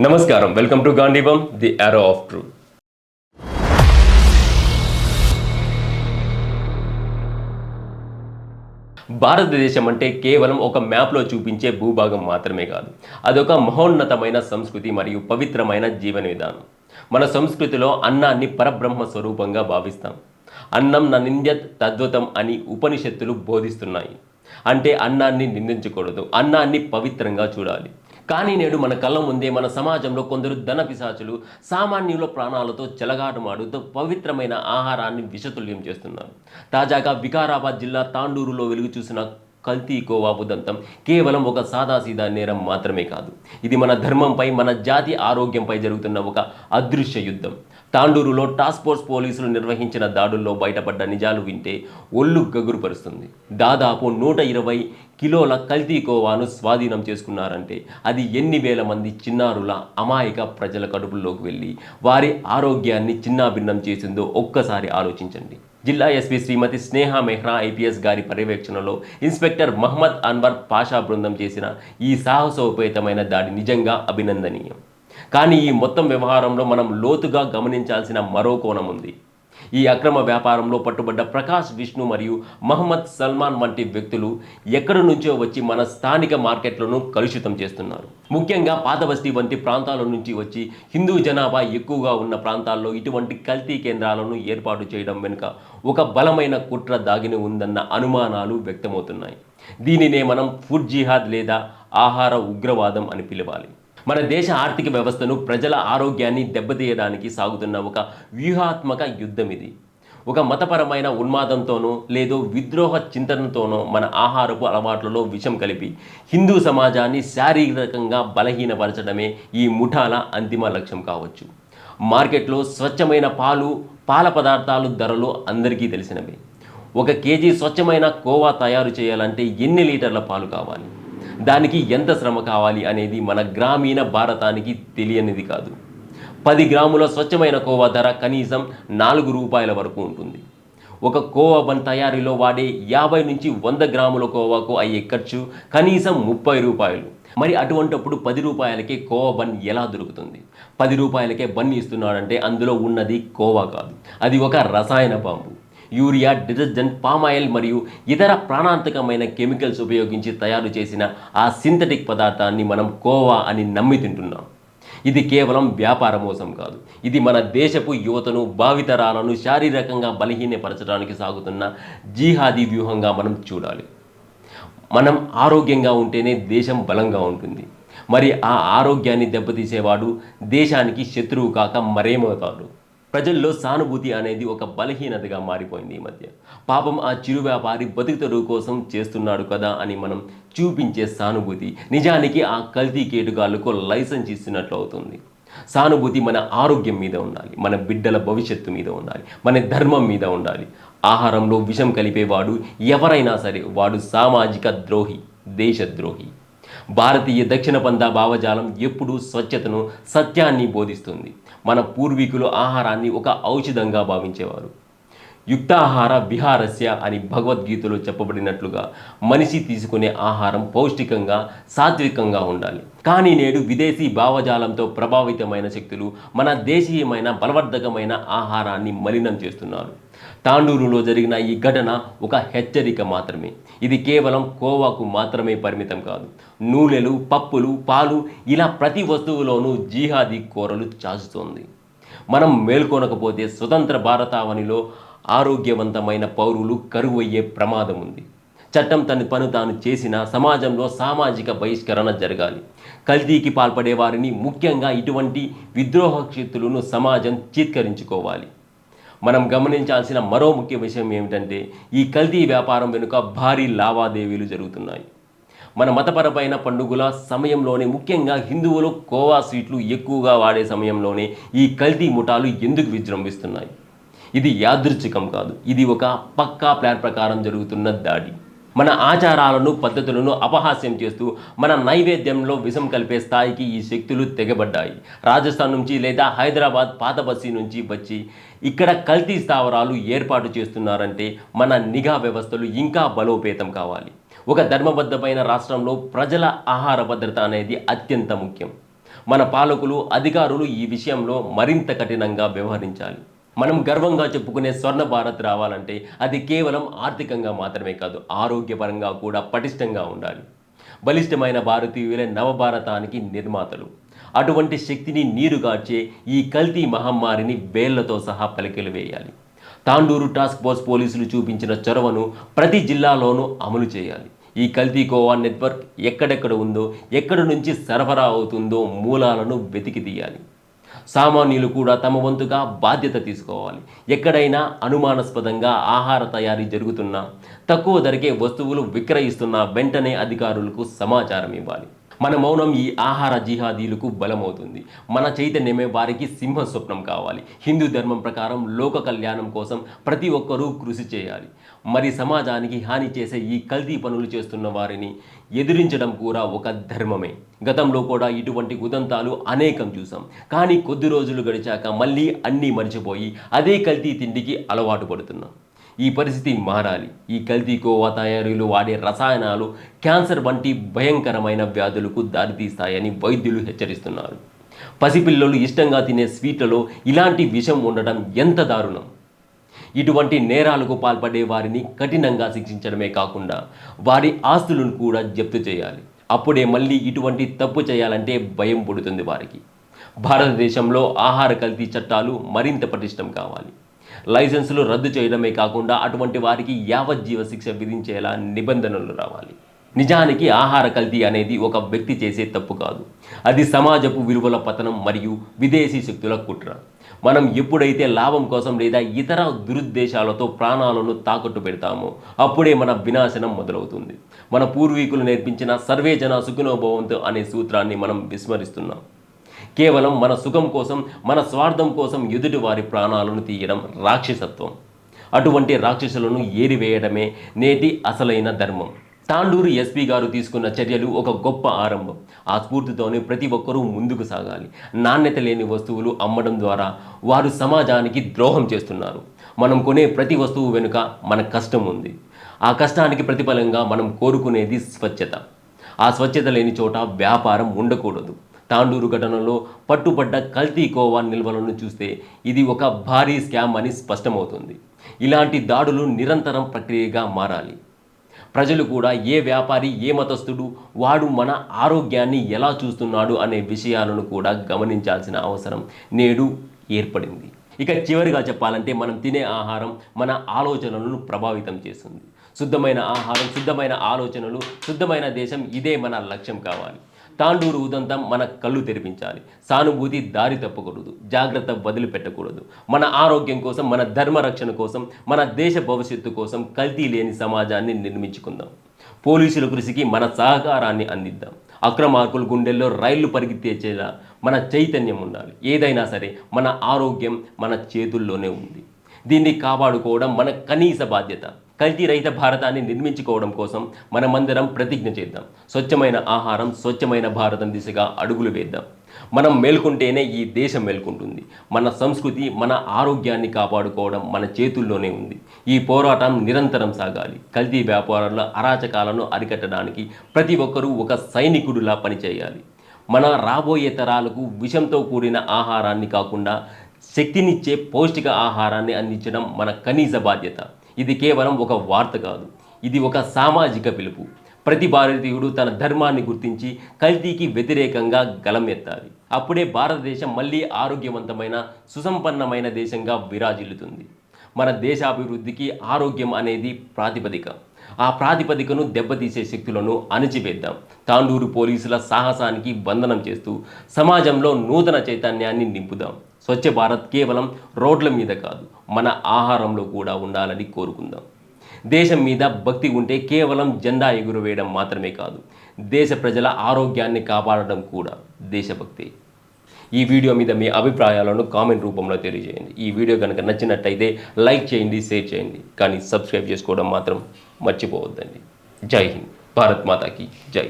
నమస్కారం. Welcome to Gandeevam the arrow of truth Bharatadesam అంటే కేవలం ఒక మ్యాప్లో చూపించే భూభాగం మాత్రమే కాదు. అదొక మహోన్నతమైన సంస్కృతి మరియు పవిత్రమైన జీవన విధానం మన సంస్కృతిలో అన్నాన్ని పరబ్రహ్మ స్వరూపంగా భావిస్తాం. అన్నం ననింద్యత్ తద్వతం అని ఉపనిషత్తులు బోధిస్తున్నాయి. అంటే అన్నాన్ని నిందించకూడదు. అన్నాన్ని పవిత్రంగా చూడాలి. కానీ నేడు మన కళ్ళ ముందే మన సమాజంలో కొందరు ధన పిశాచులు సామాన్యుల ప్రాణాలతో చెలగాటమాడుతూ పవిత్రమైన ఆహారాన్ని విషతుల్యం చేస్తున్నారు. తాజాగా వికారాబాద్ జిల్లా తాండూరులో వెలుగు చూసిన కల్తీ కోవాపు దంతం కేవలం ఒక సాదాసీదా నేరం మాత్రమే కాదు. ఇది మన ధర్మంపై మన జాతి ఆరోగ్యంపై జరుగుతున్న ఒక అదృశ్య యుద్ధం. తాండూరులో టాస్క్ ఫోర్స్ పోలీసులు నిర్వహించిన దాడుల్లో బయటపడ్డ నిజాలు వింటే ఒళ్ళు గగురుపరుస్తుంది. దాదాపు నూట ఇరవై కిలోల కల్తీ కోవాను స్వాధీనం చేసుకున్నారంటే అది ఎన్ని వేల మంది చిన్నారుల అమాయక ప్రజల కడుపుల్లోకి వెళ్ళి వారి ఆరోగ్యాన్ని చిన్నాభిన్నం చేసిందో ఒక్కసారి ఆలోచించండి. జిల్లా ఎస్పీ శ్రీమతి స్నేహ మెహ్రా ఐపీఎస్ గారి పర్యవేక్షణలో ఇన్స్పెక్టర్ మహమ్మద్ అన్వర్ పాషా బృందం చేసిన ఈ సాహసోపేతమైన దాడి నిజంగా అభినందనీయం. కానీ ఈ మొత్తం వ్యవహారంలో మనం లోతుగా గమనించాల్సిన మరో కోణం ఉంది. ఈ అక్రమ వ్యాపారంలో పట్టుబడ్డ ప్రకాష్ విష్ణు మరియు మహమ్మద్ సల్మాన్ వంటి వ్యక్తులు ఎక్కడి నుంచో వచ్చి మన స్థానిక మార్కెట్లను కలుషితం చేస్తున్నారు. ముఖ్యంగా పాతబస్తీ వంటి ప్రాంతాల నుంచి వచ్చి హిందూ జనాభా ఎక్కువగా ఉన్న ప్రాంతాల్లో ఇటువంటి కల్తీ కేంద్రాలను ఏర్పాటు చేయడం వెనుక ఒక బలమైన కుట్ర దాగిని ఉందన్న అనుమానాలు వ్యక్తమవుతున్నాయి. దీనినే మనం ఫుడ్ జిహాద్ లేదా ఆహార ఉగ్రవాదం అని పిలవాలి. మన దేశ ఆర్థిక వ్యవస్థను ప్రజల ఆరోగ్యాన్ని దెబ్బతీయడానికి సాగుతున్న ఒక వ్యూహాత్మక యుద్ధం ఇది. ఒక మతపరమైన ఉన్మాదంతోనో లేదో విద్రోహ చింతనతోనో మన ఆహారపు అలవాట్లలో విషం కలిపి హిందూ సమాజాన్ని శారీరకంగా బలహీనపరచడమే ఈ ముఠాల అంతిమ లక్ష్యం కావచ్చు. మార్కెట్లో స్వచ్ఛమైన పాలు పాల పదార్థాలు ధరలు అందరికీ తెలిసినవే. ఒక కేజీ స్వచ్ఛమైన కోవా తయారు చేయాలంటే ఎన్ని లీటర్ల పాలు కావాలి? దానికి ఎంత శ్రమ కావాలి అనేది మన గ్రామీణ భారతానికి తెలియనిది కాదు. పది గ్రాముల స్వచ్ఛమైన కోవా ధర కనీసం నాలుగు రూపాయల వరకు ఉంటుంది. ఒక కోవా బన్ తయారీలో వాడే యాభై నుంచి వంద గ్రాముల కోవాకు అయ్యే ఖర్చు కనీసం ముప్పై రూపాయలు. మరి అటువంటప్పుడు పది రూపాయలకే కోవా బన్ ఎలా దొరుకుతుంది? పది రూపాయలకే బన్ ఇస్తున్నాడంటే అందులో ఉన్నది కోవా కాదు. అది ఒక రసాయన బాంబు. యూరియా డిటర్జెంట్ పామాయిల్ మరియు ఇతర ప్రాణాంతకమైన కెమికల్స్ ఉపయోగించి తయారు చేసిన ఆ సింథటిక్ పదార్థాన్ని మనం కోవా అని నమ్మి తింటున్నాం. ఇది కేవలం వ్యాపార మోసం కాదు. ఇది మన దేశపు యువతను భావితరాలను శారీరకంగా బలహీనపరచడానికి సాగుతున్న జీహాదీ వ్యూహంగా మనం చూడాలి. మనం ఆరోగ్యంగా ఉంటేనే దేశం బలంగా ఉంటుంది. మరి ఆ ఆరోగ్యాన్ని దెబ్బతీసేవాడు దేశానికి శత్రువు కాక మరేమవుతాడు? ప్రజల్లో సానుభూతి అనేది ఒక బలహీనతగా మారిపోయింది ఈ మధ్య. పాపం ఆ చిరు వ్యాపారి బతుకుతెరువు కోసం చేస్తున్నాడు కదా అని మనం చూపించే సానుభూతి. నిజానికి ఆ కల్తీ కేటుగాళ్ళకు లైసెన్స్ ఇస్తున్నట్లు అవుతుంది. సానుభూతి మన ఆరోగ్యం మీద ఉండాలి మన బిడ్డల భవిష్యత్తు మీద ఉండాలి మన ధర్మం మీద ఉండాలి. ఆహారంలో విషం కలిపేవాడు ఎవరైనా సరే వాడు సామాజిక ద్రోహి దేశద్రోహి. భారతీయ దక్షిణ పంథ భావజాలం ఎప్పుడూ స్వచ్ఛతను సత్యాన్ని బోధిస్తుంది. మన పూర్వీకులు ఆహారాన్ని ఒక ఔషధంగా భావించేవారు. యుక్తాహార విహారస్య అని భగవద్గీతలో చెప్పబడినట్లుగా మనిషి తీసుకునే ఆహారం పౌష్టికంగా సాత్వికంగా ఉండాలి. కానీ నేడు విదేశీ భావజాలంతో ప్రభావితమైన శక్తులు మన దేశీయమైన బలవర్ధకమైన ఆహారాన్ని మలినం చేస్తున్నారు. తాండూరులో జరిగిన ఈ ఘటన ఒక హెచ్చరిక మాత్రమే. ఇది కేవలం కోవాకు మాత్రమే పరిమితం కాదు. నూనెలు పప్పులు పాలు ఇలా ప్రతి వస్తువులోనూ జీహాదీ కూరలు చాచుతోంది. మనం మేల్కొనకపోతే స్వతంత్ర భారతావనిలో ఆరోగ్యవంతమైన పౌరులు కరువయ్యే ప్రమాదం ఉంది. చట్టం తన పను తాను చేసిన సమాజంలో సామాజిక బహిష్కరణ జరగాలి. కల్తీకి పాల్పడే వారిని ముఖ్యంగా ఇటువంటి విద్రోహక్షితులను సమాజం చీత్కరించుకోవాలి. మనం గమనించాల్సిన మరో ముఖ్య విషయం ఏమిటంటే ఈ కల్తీ వ్యాపారం వెనుక భారీ లావాదేవీలు జరుగుతున్నాయి. మన మతపరమైన పండుగల సమయంలోనే ముఖ్యంగా హిందువులు కోవా స్వీట్లు ఎక్కువగా వాడే సమయంలోనే ఈ కల్తీ ముఠాలు ఎందుకు విజృంభిస్తున్నాయి? ఇది యాదృచ్ఛికం కాదు. ఇది ఒక పక్కా ప్లాన్ ప్రకారం జరుగుతున్న దాడి. మన ఆచారాలను పద్ధతులను అపహాస్యం చేస్తూ మన నైవేద్యంలో విషం కలిపే స్థాయికి ఈ శక్తులు తెగబడ్డాయి. రాజస్థాన్ నుంచి లేదా హైదరాబాద్ పాత బస్సీ నుంచి వచ్చి ఇక్కడ కల్తీ స్థావరాలు ఏర్పాటు చేస్తున్నారంటే మన నిఘా వ్యవస్థలు ఇంకా బలోపేతం కావాలి. ఒక ధర్మబద్ధమైన రాష్ట్రంలో ప్రజల ఆహార భద్రత అనేది అత్యంత ముఖ్యం. మన పాలకులు అధికారులు ఈ విషయంలో మరింత కఠినంగా వ్యవహరించాలి. మనం గర్వంగా చెప్పుకునే స్వర్ణ భారత్ రావాలంటే అది కేవలం ఆర్థికంగా మాత్రమే కాదు ఆరోగ్యపరంగా కూడా పటిష్టంగా ఉండాలి. బలిష్టమైన భారతీయులే నవభారతానికి నిర్మాతలు. అటువంటి శక్తిని నీరుగార్చే ఈ కల్తీ మహమ్మారిని వేళ్ళతో సహా పలికెలు వేయాలి. తాండూరు టాస్క్ ఫోర్స్ పోలీసులు చూపించిన చొరవను ప్రతి జిల్లాలోనూ అమలు చేయాలి. ఈ కల్తీ కోవా నెట్వర్క్ ఎక్కడెక్కడ ఉందో ఎక్కడి నుంచి సరఫరా అవుతుందో మూలాలను వెతికి తీయాలి. సామాన్యులు కూడా తమ వంతుగా బాధ్యత తీసుకోవాలి. ఎక్కడైనా అనుమానాస్పదంగా ఆహార తయారీ జరుగుతున్నా తక్కువ ధరకే వస్తువులు విక్రయిస్తున్నా వెంటనే అధికారులకు సమాచారం ఇవ్వాలి. మన మౌనం ఈ ఆహార జిహాదీలకు బలమవుతుంది. మన చైతన్యమే వారికి సింహ స్వప్నం కావాలి. హిందూ ధర్మం ప్రకారం లోక కళ్యాణం కోసం ప్రతి ఒక్కరూ కృషి చేయాలి. మరి సమాజానికి హాని చేసే ఈ కల్తీ పనులు చేస్తున్న వారిని ఎదిరించడం కూడా ఒక ధర్మమే. గతంలో కూడా ఇటువంటి ఉదంతాలు అనేకం చూసాం. కానీ కొద్ది రోజులు గడిచాక మళ్ళీ అన్నీ మర్చిపోయి అదే కల్తీ తిండికి అలవాటు పడుతున్నాం. ఈ పరిస్థితి మారాలి. ఈ కల్తీ కోవా తయారీలు వాడే రసాయనాలు క్యాన్సర్ వంటి భయంకరమైన వ్యాధులకు దారితీస్తాయని వైద్యులు హెచ్చరిస్తున్నారు. పసిపిల్లలు ఇష్టంగా తినే స్వీట్లలో ఇలాంటి విషం ఉండడం ఎంత దారుణం? ఇటువంటి నేరాలకు పాల్పడే వారిని కఠినంగా శిక్షించడమే కాకుండా వారి ఆస్తులను కూడా జప్తు చేయాలి. అప్పుడే మళ్ళీ ఇటువంటి తప్పు చేయాలంటే భయం పుడుతుంది వారికి. భారతదేశంలో ఆహార కల్తీ చట్టాలు మరింత పటిష్టం కావాలి. లైసెన్సులు రద్దు చేయడమే కాకుండా అటువంటి వారికి యావజ్జీవ శిక్ష విధించేలా నిబంధనలు రావాలి. నిజానికి ఆహార కల్తీ అనేది ఒక వ్యక్తి చేసే తప్పు కాదు. అది సమాజపు విలువల పతనం మరియు విదేశీ శక్తుల కుట్ర. మనం ఎప్పుడైతే లాభం కోసం లేదా ఇతర దురుద్దేశాలతో ప్రాణాలను తాకట్టు పెడతామో అప్పుడే మన వినాశనం మొదలవుతుంది. మన పూర్వీకులు నేర్పించిన సర్వేజన సుఖినోభవంతు అనే సూత్రాన్ని మనం విస్మరిస్తున్నాం. కేవలం మన సుఖం కోసం మన స్వార్థం కోసం ఎదుటి వారి ప్రాణాలను తీయడం రాక్షసత్వం. అటువంటి రాక్షసులను ఏరివేయడమే నేటి అసలైన ధర్మం. తాండూరు ఎస్పీ గారు తీసుకున్న చర్యలు ఒక గొప్ప ఆరంభం. ఆ స్ఫూర్తితోనే ప్రతి ఒక్కరూ ముందుకు సాగాలి. నాణ్యత లేని వస్తువులు అమ్మడం ద్వారా వారు సమాజానికి ద్రోహం చేస్తున్నారు. మనం కొనే ప్రతి వస్తువు వెనుక మన కష్టం ఉంది. ఆ కష్టానికి ప్రతిఫలంగా మనం కోరుకునేది స్వచ్ఛత. ఆ స్వచ్ఛత లేని చోట వ్యాపారం ఉండకూడదు. తాండూరు ఘటనలో పట్టుబడ్డ కల్తీ కోవా నిల్వలను చూస్తే ఇది ఒక భారీ స్కామ్ అని స్పష్టమవుతుంది. ఇలాంటి దాడులు నిరంతరం ప్రక్రియగా మారాలి. ప్రజలు కూడా ఏ వ్యాపారి ఏ మతస్థుడు వాడు మన ఆరోగ్యాన్ని ఎలా చూస్తున్నాడు అనే విషయాలను కూడా గమనించాల్సిన అవసరం నేడు ఏర్పడింది. ఇక చివరిగా చెప్పాలంటే మనం తినే ఆహారం మన ఆలోచనలను ప్రభావితం చేస్తుంది. శుద్ధమైన ఆహారం శుద్ధమైన ఆలోచనలు శుద్ధమైన దేశం ఇదే మన లక్ష్యం కావాలి. తాండూరు ఉదంతం మన కళ్ళు తెరిపించాలి. సానుభూతి దారి తప్పకూడదు. జాగ్రత్త వదిలిపెట్టకూడదు. మన ఆరోగ్యం కోసం మన ధర్మ రక్షణ కోసం మన దేశ భవిష్యత్తు కోసం కల్తీ లేని సమాజాన్ని నిర్మించుకుందాం. పోలీసుల కృషికి మన సహకారాన్ని అందిద్దాం. అక్రమార్కుల గుండెల్లో రైళ్ళు పరిగెత్తేచేలా మన చైతన్యం ఉండాలి. ఏదైనా సరే మన ఆరోగ్యం మన చేతుల్లోనే ఉంది. దీన్ని కాపాడుకోవడం మన కనీస బాధ్యత. కల్తీ రహిత భారతాన్ని నిర్మించుకోవడం కోసం మనమందరం ప్రతిజ్ఞ చేద్దాం. స్వచ్ఛమైన ఆహారం స్వచ్ఛమైన భారతం దిశగా అడుగులు వేద్దాం. మనం మేల్కొంటేనే ఈ దేశం మేల్కొంటుంది. మన సంస్కృతి మన ఆరోగ్యాన్ని కాపాడుకోవడం మన చేతుల్లోనే ఉంది. ఈ పోరాటం నిరంతరం సాగాలి. కల్తీ వ్యాపారాల అరాచకాలను అరికట్టడానికి ప్రతి ఒక్కరూ ఒక సైనికుడిలా పనిచేయాలి. మన రాబోయే తరాలకు విషంతో కూడిన ఆహారాన్ని కాకుండా శక్తినిచ్చే పౌష్టిక ఆహారాన్ని అందించడం మన కనీస బాధ్యత. ఇది కేవలం ఒక వార్త కాదు. ఇది ఒక సామాజిక పిలుపు. ప్రతి భారతీయుడు తన ధర్మాన్ని గుర్తించి కల్తీకి వ్యతిరేకంగా గలం ఎత్తాలి అప్పుడే భారతదేశం మళ్ళీ ఆరోగ్యవంతమైన సుసంపన్నమైన దేశంగా విరాజిల్లుతుంది. మన దేశాభివృద్ధికి ఆరోగ్యం అనేది ప్రాతిపదిక. ఆ ప్రాతిపదికను దెబ్బతీసే శక్తులను అణిచివేద్దాం. తాండూరు పోలీసుల సాహసానికి వందనం చేస్తూ సమాజంలో నూతన చైతన్యాన్ని నింపుదాం. స్వచ్ఛ భారత్ కేవలం రోడ్ల మీద కాదు మన ఆహారంలో కూడా ఉండాలని కోరుకుందాం. దేశం మీద భక్తి ఉంటే కేవలం జెండా ఎగురవేయడం మాత్రమే కాదు దేశ ప్రజల ఆరోగ్యాన్ని కాపాడడం కూడా దేశభక్తి. ఈ వీడియో మీద మీ అభిప్రాయాలను కామెంట్ రూపంలో తెలియజేయండి. ఈ వీడియో కనుక నచ్చినట్టయితే లైక్ చేయండి షేర్ చేయండి కానీ సబ్స్క్రైబ్ చేసుకోవడం మాత్రం మర్చిపోవద్దండి. జై హింద్. భారత్ మాతాకి జై.